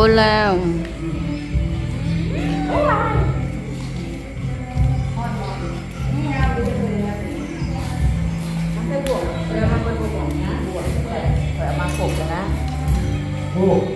บนแล้วโ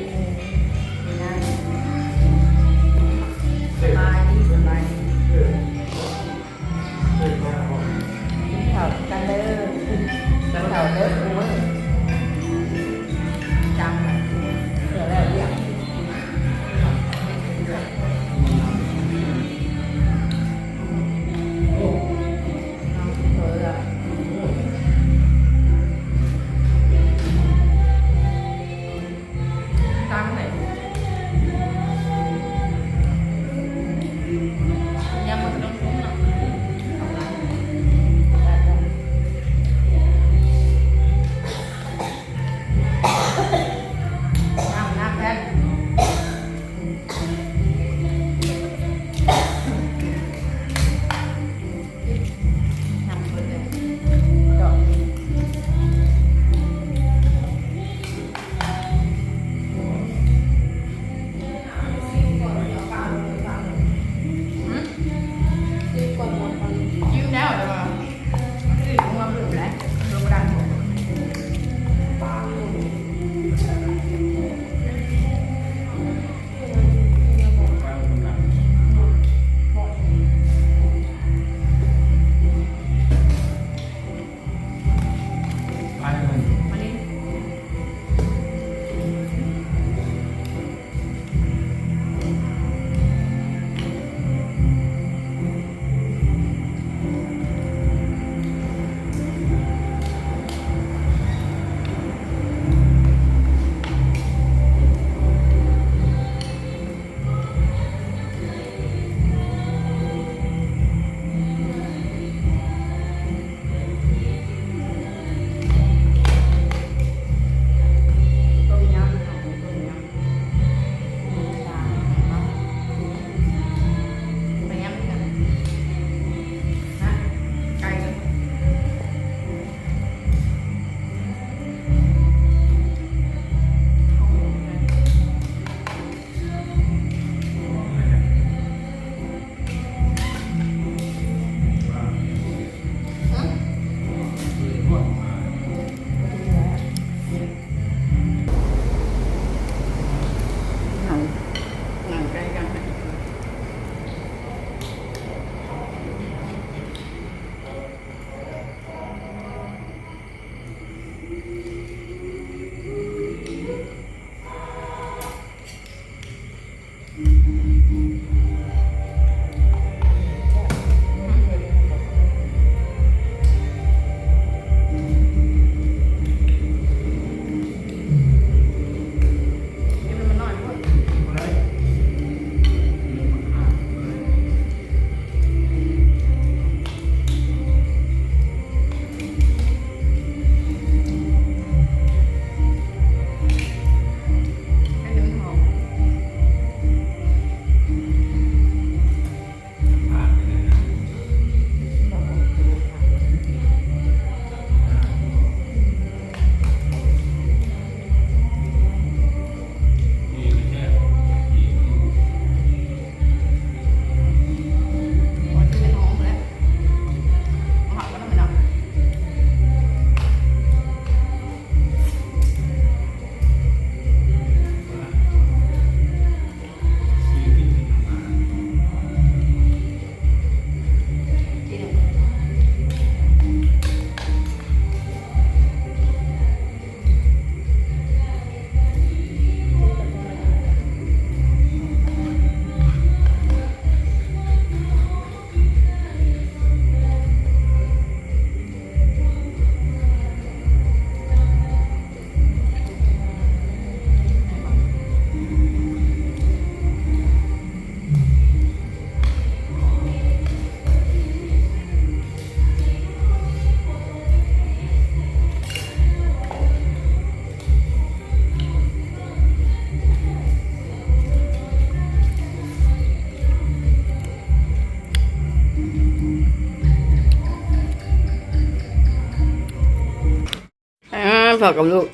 อ่าพอกับลูก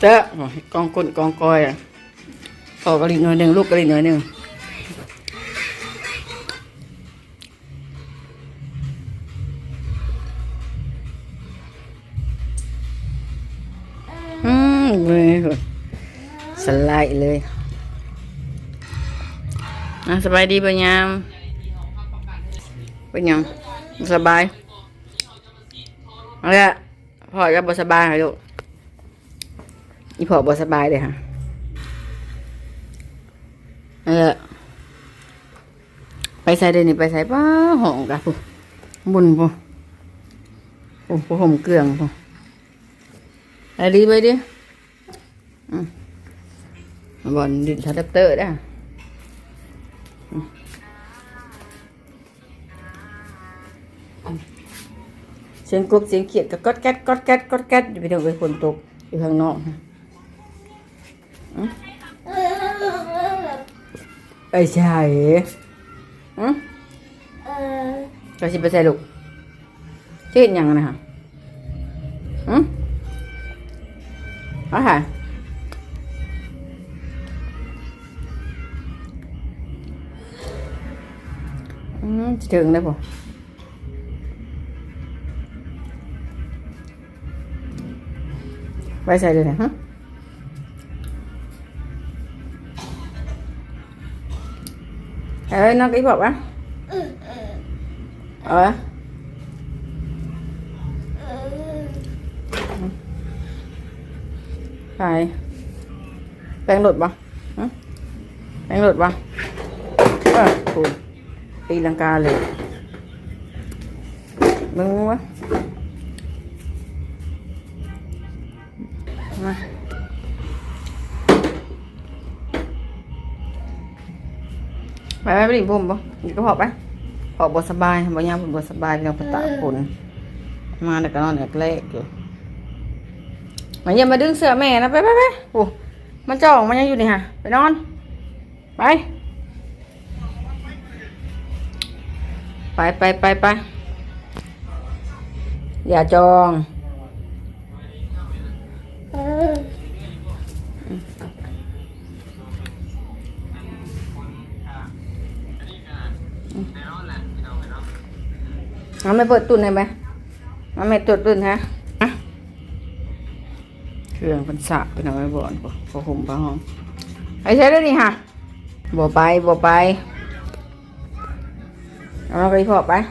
เจ้ากองกลกองกอยอะพอกระดิ่งหน่อยหนึ่งลูกกระดิ่งหน่อยหนึ่งอืมเลยสไลด์เลยอะสบายดีปะยามป็นยังสบายเอาละ พ่อจะบสบายเหรอลูกอีพอบสบายเลยค่ะเออไปใส่เดี๋ยวนี้ไปใส่ป้าห้องกับผู้บุญผู้โอ้ผู้ห่มเกลืองผู้ไปดีไปดิอืมบอลดินทัตเตอร์ได้อืม เสียงกบเสียงเขียดก็ก๊อดแก๊ดก๊อดแก๊ดก๊อดแก๊ดอยู่ไปเดี๋ยวไปฝนตกอยู่ข้างนอกนะไปใช่อืมก็สิไปใส่ลูกชื่อยังนะฮะอืมเอาค่ะอืมจะถึงได้ปะ right đây nè hả? Trời ơi, nó cái bọc á. Ờ. Phải. Đang lột bằng đang lột bằng ờ, đi Sri Lanka liền. Đứng quá. ไปไปไปดิผมบ่นี่ก็พอไปพอบสบายบ่ยามผมบ่สบายเราไปตากฝนมาแล้วก็นอนแรกๆอยู่มาอย่ามาดึงเสื้อแม่นะไปไปไปโอ้มันจ่องมันยังอยู่นี่ฮะไปนอนไปไปไปไปไปอย่าจอง nó mới vợ tuần này mày nó mày tuột tuần hả à. trường phân xạ bên nào mới bọn của của hùng bao hông ấy thế đó đi hả bỏ bay bỏ bay nó cái hộp ấy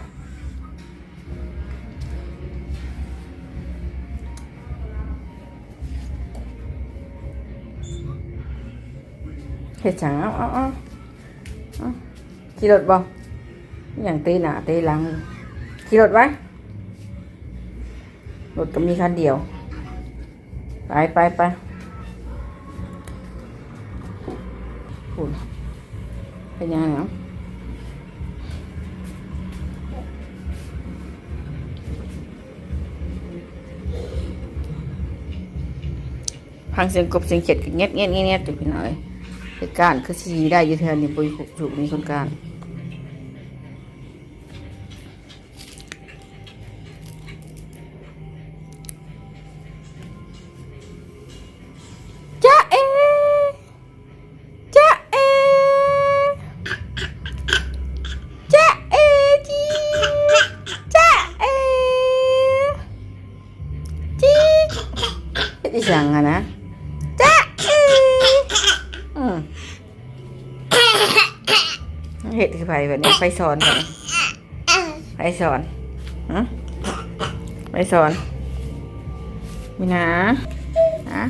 cái chẳng áo áo áo chị đột bông อย่างตีหนาตีหลัง ขี่รถไว้รถก็มีคันเดียว ไปไปไปพูดเป็นยังไงเนาะพังเสียงกบเสียงเขียดก็เงี้ยเงี้ยเงี้ยเงี้ยจุดไปหน่อยเหตุการณ์คือสีได้ยืดแทนนี่ปุยถูกมีคนการ อีสังอะนะจ๊ะเออืมเฮ็ดคือไผแบบนี้ไปสอนแบบนี้ไปสอนฮะไปสอนมีนะฮะ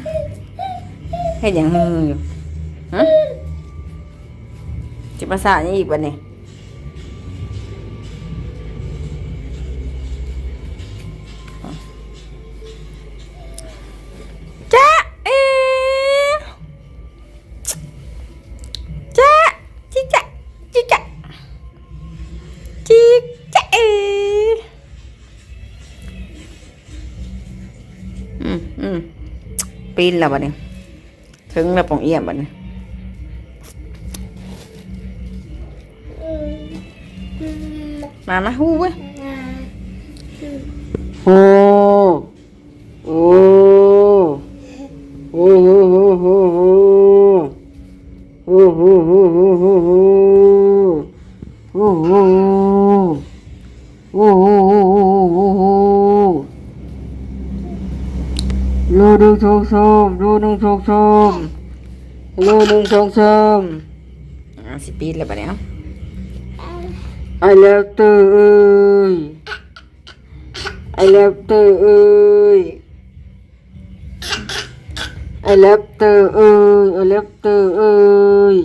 เฮ็ดหยังฮืออยู่ฮะจิภาษาอย่างอีกบัดนี้ อืมอืมปีนแล้บัดนี้ถึงแล้วปองเอี่ยมบัดนี้มามาฮู้เว้ยโอ้โอ้โอ้โอ้โอ้โอ้โอ้โอ้โอ้โอ้โอ้โอ้โอ้โอ้โอ้โอ้ โลหนึ่งสองสามโลหนึ่งสองสามโลหนึ่งสองสามอะสิปีดแล้วปะเนี่ยไอแล้วเตอเอ้ยไอแล้วเตอเอ้ยไอแล้วเตอเอ้ยไอแล้วเตอเอ้ย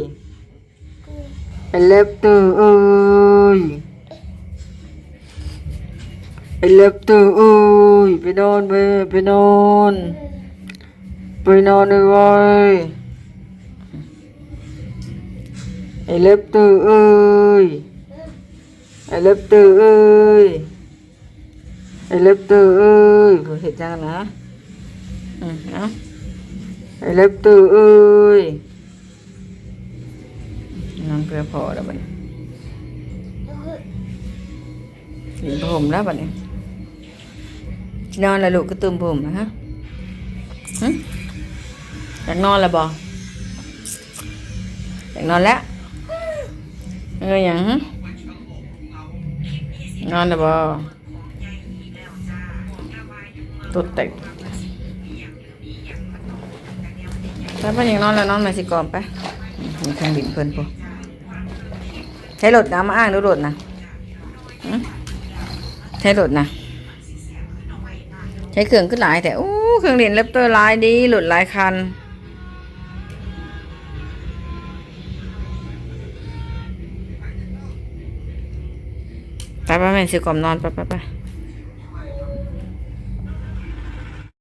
ไอแล้วเตอเอ้ย ไอแล้วเตอเอ้ยไปนอนไปไปนอน ไปนอนเลยว้ยไอเล็บเตอเอ้ยไอเล็บเตอเอ้ยไอเล็บเตอเอ้ยเห็นจังนะอืมเอาไอเล็บเตอเอ้ยนอนเพื่อพอแล้วบัดนี้หลินผมแล้วบัด นี้สินอนแล้วลูกก็ตื่มผมนะฮะหึอยากนอนล้วบ่อยากนอนแล้วเอออย่างนอนล้วบ่ตุดแตกถ้าเพิ่นอยากนอนแล้วนอนมาสิก่อนไปมีเครื่องบินเพิ่นปุ๊ใช้รถนะมาอ้างดูรถนะหึใช้รถนะ ช้เครื่องขึ้นหลายแต่อู้เครื่องเรียนเล็บตัวลายดีหลุดหลายคันไปไปแม่ซื้อกล่อมนอนไปไปไป